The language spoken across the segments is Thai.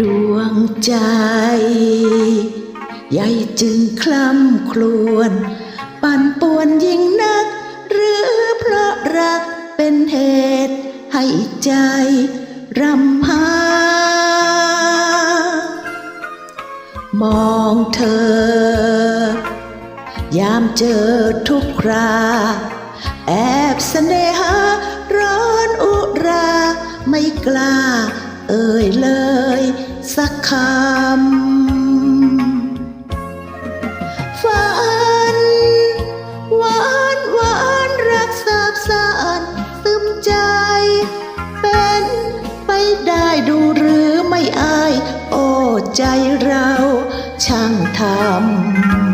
ดวงใจ ใหญ่จึงคล่ำครวญปั่นป่วนยิ่งนัก หรือเพราะรักเป็นเหตุให้ใจรำหามองเธอยามเจอทุกครา แอบเสน่หาร้อนอุรา ไม่กล้าเอ่ยเลย สักคำฝันหวานหวานรักสาบสานซึมใจ เป็นไปได้ดูหรือไม่อาย โอ้ใจเราช่างทำ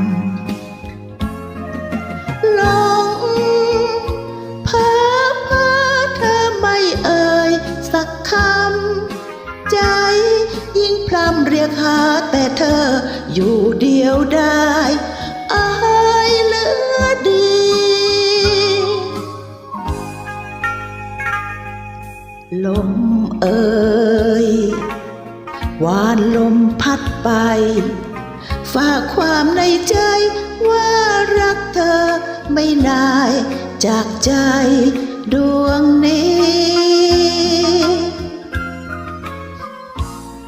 หาแต่เธออยู่เดียวได้อายเหลือดีลมเอ่ยหวานลมพัดไป ฝากความในใจว่ารักเธอไม่นายจากใจดวงนี้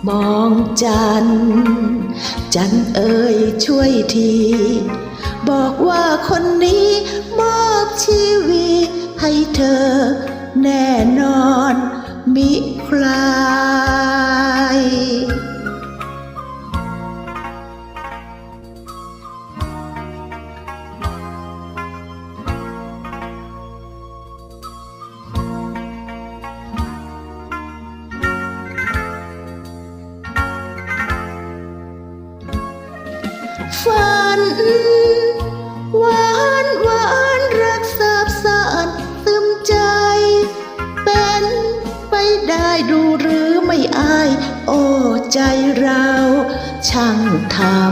มองจัน จันเอ่ยช่วยที บอกว่าคนนี้มอบชีวิตให้เธอแน่นอนมิใคร ฝันหวานหวานรักสาบสานซึมใจ เป็นไปได้ดูหรือไม่อาย โอ้ใจเราช่างทำ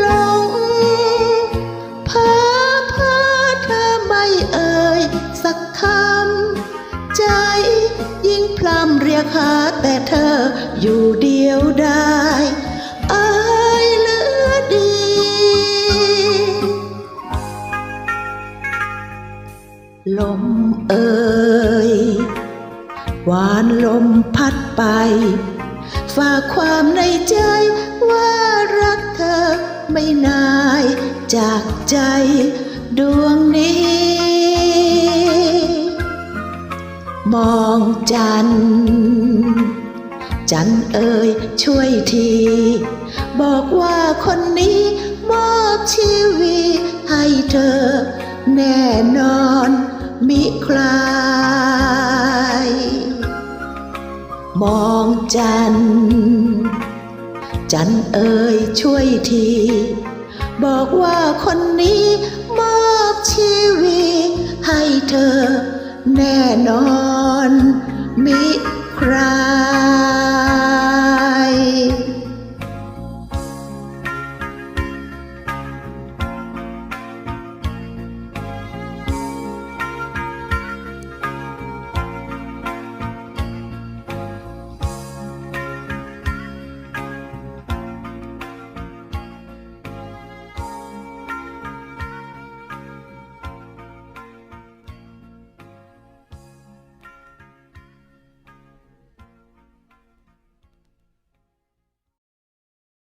หลงเพ้อเพ้อเธอไม่เอ่ยสักคำใจยิ่งพลำเรียกหาแต่เธออยู่เดียวด้อ ยหวานลมพัดไป ฝากความในใจว่ารักเธอไม่นายจากใจดวงนี้ มองจัน จันเอ่ยช่วยที บอกว่าคนนี้มอบชีวิตให้เธอแน่นอน มิใครมองจัน จันเอ่ยช่วยที บอกว่าคนนี้มอบชีวิตให้เธอแน่นอน